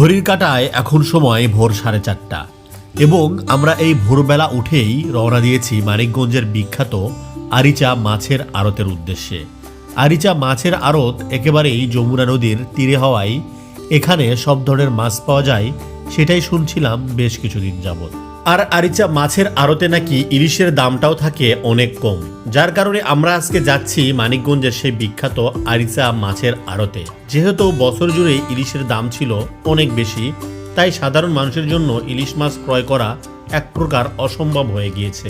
ঘড়ির কাটায় এখন সময় ভোর সাড়ে চারটা। এবং আমরা এই ভোরবেলা উঠেই রওনা দিয়েছি মানিকগঞ্জের বিখ্যাত আরিচা মাছের আড়তের উদ্দেশ্যে। আরিচা মাছের আড়ত একেবারেই যমুনা নদীর তীরে হওয়ায় এখানে সব ধরনের মাছ পাওয়া যায়, সেটাই শুনছিলাম বেশ কিছুদিন যাবত আর আরিচা মাছের আড়তে নাকি ইলিশের দামটাও থাকে অনেক কম। যার কারণে আমরা আজকে যাচ্ছি মানিকগঞ্জের সেই বিখ্যাত আরিচা মাছের আড়তে। যেহেতু বছর জুড়ে ইলিশের দাম ছিল অনেক বেশি, তাই সাধারণ মানুষের জন্য ইলিশ মাছ ক্রয় করা এক প্রকার অসম্ভব হয়ে গিয়েছে।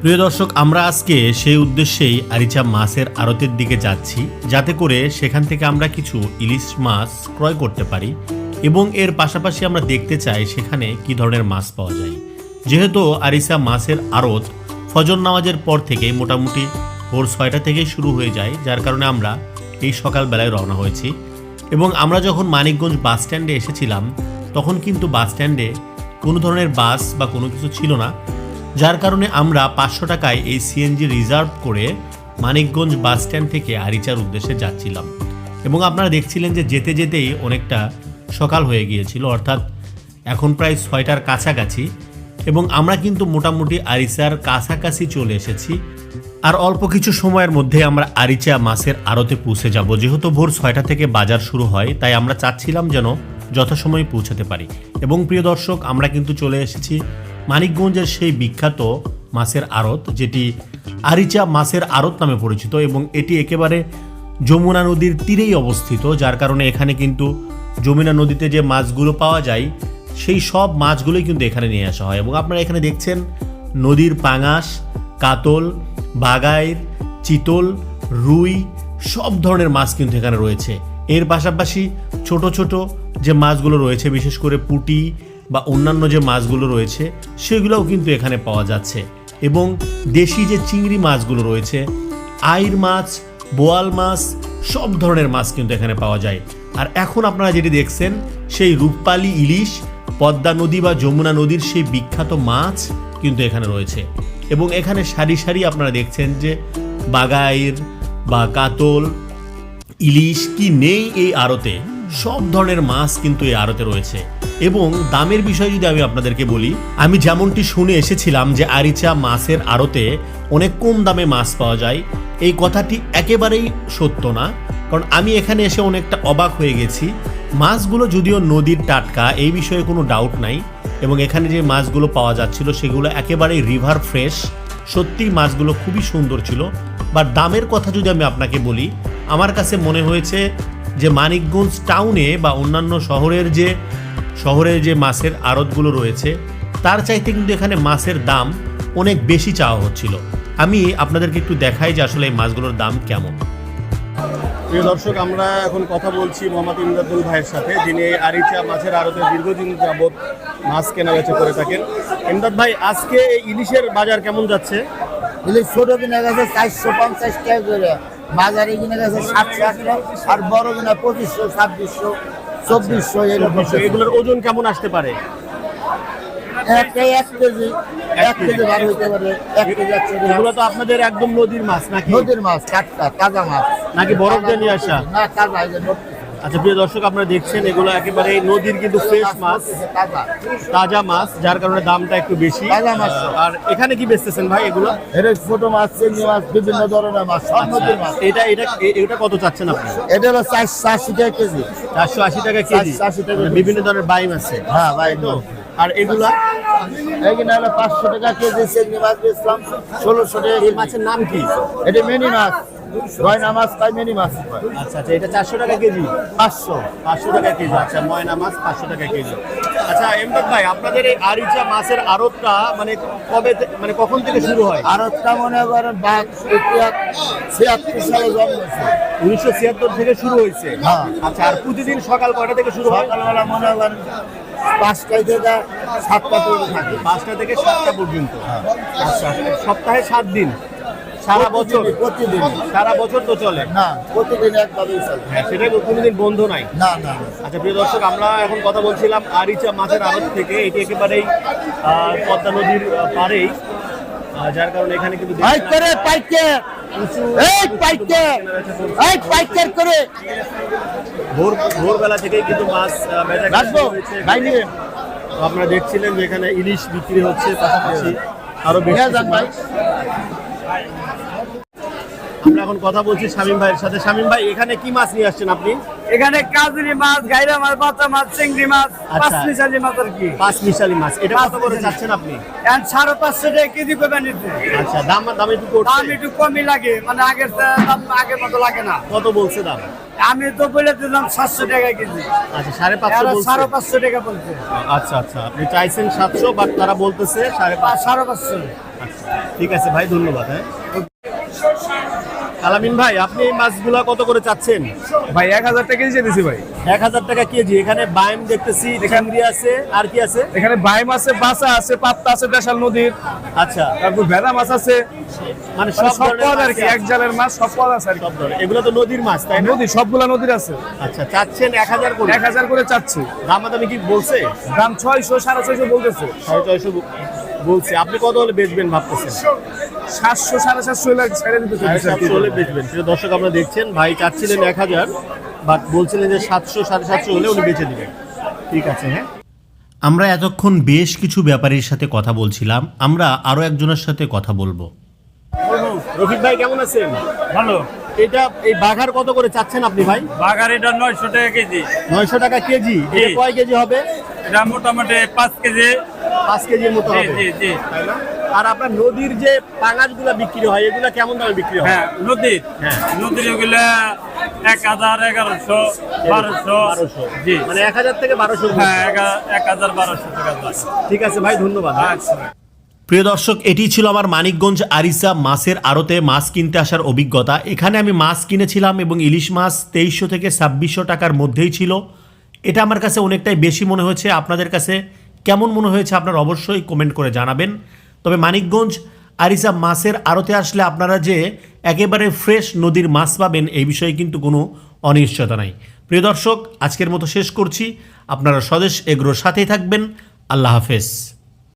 প্রিয় দর্শক, আমরা আজকে সেই উদ্দেশ্যেই আরিচা মাছের আড়তের দিকে যাচ্ছি, যাতে করে সেখান থেকে আমরা কিছু ইলিশ মাছ ক্রয় করতে পারি। এবং এর পাশাপাশি আমরা দেখতে চাই সেখানে কি ধরনের মাছ পাওয়া যায়। যেহেতু আরিসা মাছের আড়ত, ফজর নামাজের পর থেকে মোটামুটি ভোর ছয়টা থেকেই শুরু হয়ে যায়, যার কারণে আমরা এই সকালবেলায় রওনা হয়েছি। এবং আমরা যখন মানিকগঞ্জ বাস স্ট্যান্ডে এসেছিলাম, তখন কিন্তু বাস স্ট্যান্ডে কোনো ধরনের বাস বা কোনো কিছু ছিল না, যার কারণে আমরা পাঁচশো টাকায় এই সিএনজি রিজার্ভ করে মানিকগঞ্জ বাস স্ট্যান্ড থেকে আরিচার উদ্দেশ্যে যাচ্ছিলাম। এবং আপনারা দেখছিলেন যে যেতে যেতেই অনেকটা সকাল হয়ে গিয়েছিল, অর্থাৎ এখন প্রায় ছয়টার কাছাকাছি। এবং আমরা কিন্তু মোটামুটি আরিচার কাছাকাছি চলে এসেছি। আর অল্প কিছু সময়ের মধ্যে আমরা আরিচা মাছের আড়তে পৌঁছে যাব। যেহেতু ভোর ছয়টা থেকে বাজার শুরু হয়, তাই আমরা চাচ্ছিলাম যেন যথাসময়ে পৌঁছাতে পারি। এবং প্রিয় দর্শক, আমরা কিন্তু চলে এসেছি মানিকগঞ্জের সেই বিখ্যাত মাছের আড়ত, যেটি আরিচা মাছের আড়ত নামে পরিচিত। এবং এটি একেবারে যমুনা নদীর তীরেই অবস্থিত, যার কারণে এখানে কিন্তু যমুনা নদীতে যে মাছগুলো পাওয়া যায়, সেই সব মাছগুলোই কিন্তু এখানে নিয়ে আসা হয়। এবং আপনারা এখানে দেখছেন নদীর পাঙাশ, কাতল, বাগাইর, চিতল, রুই, সব ধরনের মাছ কিন্তু এখানে রয়েছে। এর পাশাপাশি ছোট ছোট যে মাছগুলো রয়েছে, বিশেষ করে পুঁটি বা অন্যান্য যে মাছগুলো রয়েছে, সেগুলোও কিন্তু এখানে পাওয়া যাচ্ছে। এবং দেশি যে চিংড়ি মাছগুলো রয়েছে, আইর মাছ, বোয়াল মাছ, সব ধরনের মাছ কিন্তু এখানে পাওয়া যায়। আর এখন আপনারা যেটি দেখছেন, সেই রূপপালি ইলিশ, পদ্মা নদী বা যমুনা নদীর সেই বিখ্যাত মাছ কিন্তু এখানে রয়েছে। এবং এখানে সারি সারি আপনারা দেখছেন যে বাগাইর বা কাতল, ইলিশ কি নেই এই আড়তে, সব ধরনের মাছ কিন্তু এই আড়তে রয়েছে। এবং দামের বিষয় যদি আমি আপনাদেরকে বলি, আমি যেমনটি শুনে এসেছিলাম যে আরিচা মাছের আড়তে অনেক কম দামে মাছ পাওয়া যায়, এই কথাটি একেবারেই সত্য না। কারণ আমি এখানে এসে অনেকটা অবাক হয়ে গেছি। মাছগুলো যদিও নদীর টাটকা, এই বিষয়ে কোনো ডাউট নাই। এবং এখানে যে মাছগুলো পাওয়া যাচ্ছিল, সেগুলো একেবারেই রিভার ফ্রেশ সত্যি মাছগুলো খুবই সুন্দর ছিল। বা দামের কথা যদি আমি আপনাকে বলি, আমার কাছে মনে হয়েছে যে মানিকগঞ্জ টাউনে বা অন্যান্য শহরের যে শহরের যে মাছের আড়তগুলো রয়েছে, তার চাইতে কিন্তু এখানে মাছের দাম অনেক বেশি চাওয়া হচ্ছিল। আমি আপনাদেরকে একটু দেখাই যে আসলে এই মাছগুলোর দাম কেমন। প্রিয় দর্শক আমরা এখন কথা বলছি মোহাম্মদ ইমদাদুল ভাইয়ের সাথে যিনি এই আরিচা মাছের আড়তে দীর্ঘদিন যাবৎ মাছ কেনা বেচা করে থাকেন। ইমদাদ ভাই আজকে এই ইলিশের বাজার কেমন যাচ্ছে? ইলিশ ছোট কিনে গেছে চারশো পঞ্চাশ টাকা করে বাজারে কিনে গেছে সাতশো আটশো আর বড় কিনে পঁচিশশো ছাব্বিশশো চব্বিশশো এগুলোর ওজন কেমন আসতে পারে? এক কেজি এক কেজি বার হইতে পারে এক কেজি একশো এগুলো তো আপনাদের একদম নদীর মাছ নাকি? নদীর মাছ টাটকা তাজা মাছ। নাকি বরফ দিয়ে নিয়ে আসা? না তাজা এই যে আচ্ছা প্রিয় দর্শক আপনারা দেখছেন এগুলো একেবারে নদীর কিন্তু ফ্রেশ মাছ তাজা মাছ যার কারণে দামটা একটু বেশি। তাজা মাছ। আর এখানে কি বেচতেছেন ভাই এগুলো? এটা ছোট মাছ চিংড়ি মাছ বিভিন্ন ধরনের মাছ সব নদীর মাছ। এটা এটা এটা কত চাচ্ছেন আপনি? এটা হলো চারশো আশি টাকা কেজি। চারশো আশি টাকা কেজি। 480 টাকা মানে কেজি। বিভিন্ন ধরনের বাইম আছে। হ্যাঁ ভাই তো আর এগুলা? এইখানে হলো পাঁচশো টাকা কেজি চিংড়ি মাছ বেচলাম ষোলোশো টাকা এই মাছের নাম কি? এটা মিনি মাছ। গয়না মাছ তাই মিনি মাছ। আচ্ছা আচ্ছা এটা চারশো টাকা কেজি? পাঁচশো। পাঁচশো টাকা কেজি আচ্ছা ময়না মাছ পাঁচশো টাকা কেজি। আচ্ছা এমদাদ ভাই আপনাদের এই আরিচা মাছের আড়তটা মানে কবে মানে কখন থেকে শুরু হয়? আর মনে করেন ছিয়াত্তর সালে জন্মেছে উনিশশো ছিয়াত্তর থেকে শুরু হয়েছে। হ্যাঁ। আচ্ছা আর প্রতিদিন সকাল কয়টা থেকে শুরু হয়? সকালবেলা মনে করেন পাঁচটায় থেকে সাতটা পর্যন্ত থাকে। পাঁচটা থেকে সাতটা পর্যন্ত। আচ্ছা সপ্তাহে সাত দিন? সারা বছর? প্রতিদিন সারা বছর তো চলে? না প্রতিদিন একভাবেই চলে। হ্যাঁ সেটাই কোনোদিন বন্ধ নাই। না না। আচ্ছা প্রিয় দর্শক আমরা এখন কথা বলছিলাম আরিচা মাছের আড়ত থেকে। এটি একেবারেই পদ্মা নদীর পাড়েই। যার কারণে এখানে কিন্তু ভাই করে পাইকে প্রচুর এই পাইকার এই পাইকার করে। ভোর ভোরবেলা থেকেই কিন্তু মাছ রাখব ভাই নিবেন আপনারা দেখছিলেন যে এখানে ইলিশ বিক্রি হচ্ছে পাশাপাশি আরও বেশি যান ভাই। আমরা এখন কথা বলছি শামীম ভাইয়ের সাথে। শামীম ভাই এখানে কি মাছ নিয়ে আসছেন আপনি? এখানে কাজুরি মাছ গাইরা মাছ বাচ্চা মাছ চিংড়ি মাছ আচ্ছা। পাঁচ মিশালি মাছ আর কি। পাঁচ মিশালি মাছ। এটা কত করে। চাচ্ছেন আপনি? এখন সাড়ে পাঁচশো টাকা কেজি করে নিচ্ছে। আচ্ছা দাম দাম একটু দাম একটু কমই লাগে মানে আগের দাম আগের মতো লাগে না। কত বলছে দাম? আমি তো বলে দিলাম সাতশো টাকা কেজি। আচ্ছা সাড়ে পাঁচশো সাড়ে পাঁচশো টাকা বলছে। আচ্ছা আচ্ছা আপনি চাইছেন সাতশো বাট তারা বলতেছে সাড়ে পাঁচ সাড়ে পাঁচশো। আচ্ছা ঠিক আছে ভাই ধন্যবাদ হ্যাঁ। আলামিন ভাই আপনি এই মাছগুলা কত করে চাচ্ছেন? ভাই এক হাজার টাকা কেজি দিছি ভাই। এক হাজার টাকা কেজি। এখানে বাইম দেখতেছি চিংড়ি আছে আর কি আছে? এখানে বাইম আছে বাসা আছে পাত্তা আছে দেশাল নদীর। আচ্ছা। তারপর ভেদা মাছ আছে। মানে মানে সব সব পদ আর কি এক জালের মাছ সব পদ আছে আর কি। এগুলো তো নদীর মাছ তাই না? নদী সবগুলা নদীর আছে। আচ্ছা চাচ্ছেন এক হাজার করে? এক হাজার করে চাচ্ছি। দামাদামি কি বলছে? দাম ছয়শো সাড়ে ছয়শো বলতেছে। সাড়ে ছয়শো বলছে। আপনি কত হলে বেচবেন ভাবতেছেন? সাতশো সাড়ে সাতশো হলে ছেড়ে দিতে। সাতশো হলে বেচবেন। প্রিয় দর্শক আপনারা দেখছেন ভাই চাচ্ছিলেন এক হাজার বাট বলছিলেন যে সাতশো সাড়ে সাতশো হলে উনি বেচে দিবেন। ঠিক আছে হ্যাঁ? আমরা এতক্ষণ বেশ কিছু ব্যাপারীর সাথে কথা বলছিলাম আমরা আরও একজনের সাথে কথা বলব। রফিক ভাই কেমন আছেন? ভালো। এটা এই বাঘার কত করে চাচ্ছেন আপনি ভাই? বাঘার এটা নয়শো টাকা কেজি। নয়শো টাকা কেজি? এটা কয় কেজি হবে? এটা মোটামুটি পাঁচ কেজি। পাঁচ কেজির মতো হবে জি, জি। আর আপনার নদীর যে পাঙাশগুলো বিক্রি হয় এগুলো কেমন দামে বিক্রি হয়? হ্যাঁ নদীর হ্যাঁ। নদীর ওগুলা এক হাজার এগারোশো বারোশো। বারোশো। জি। মানে এক হাজার থেকে বারোশো হ্যাঁ এক হাজার বারোশো টাকা ঠিক আছে ভাই ধন্যবাদ। আচ্ছা প্রিয় দর্শক এটি ছিল আমার মানিকগঞ্জ আরিসা মাছের আড়তে মাছ কিনতে আসার অভিজ্ঞতা। এখানে আমি মাছ কিনেছিলাম এবং ইলিশ মাছ তেইশশো থেকে ছাব্বিশশো টাকার মধ্যেই ছিল। এটা আমার কাছে অনেকটাই বেশি মনে হয়েছে। আপনাদের কাছে কেমন মনে হয়েছে আপনারা অবশ্যই কমেন্ট করে জানাবেন। তবে মানিকগঞ্জ আরিসা মাছের আড়তে আসলে আপনারা যে একেবারে ফ্রেশ নদীর মাছ পাবেন এই বিষয়ে কিন্তু কোনো অনিশ্চয়তা নাই। প্রিয় দর্শক, আজকের মতো শেষ করছি। আপনারা স্বদেশ এগ্রোর সাথেই থাকবেন। আল্লাহ হাফেজ।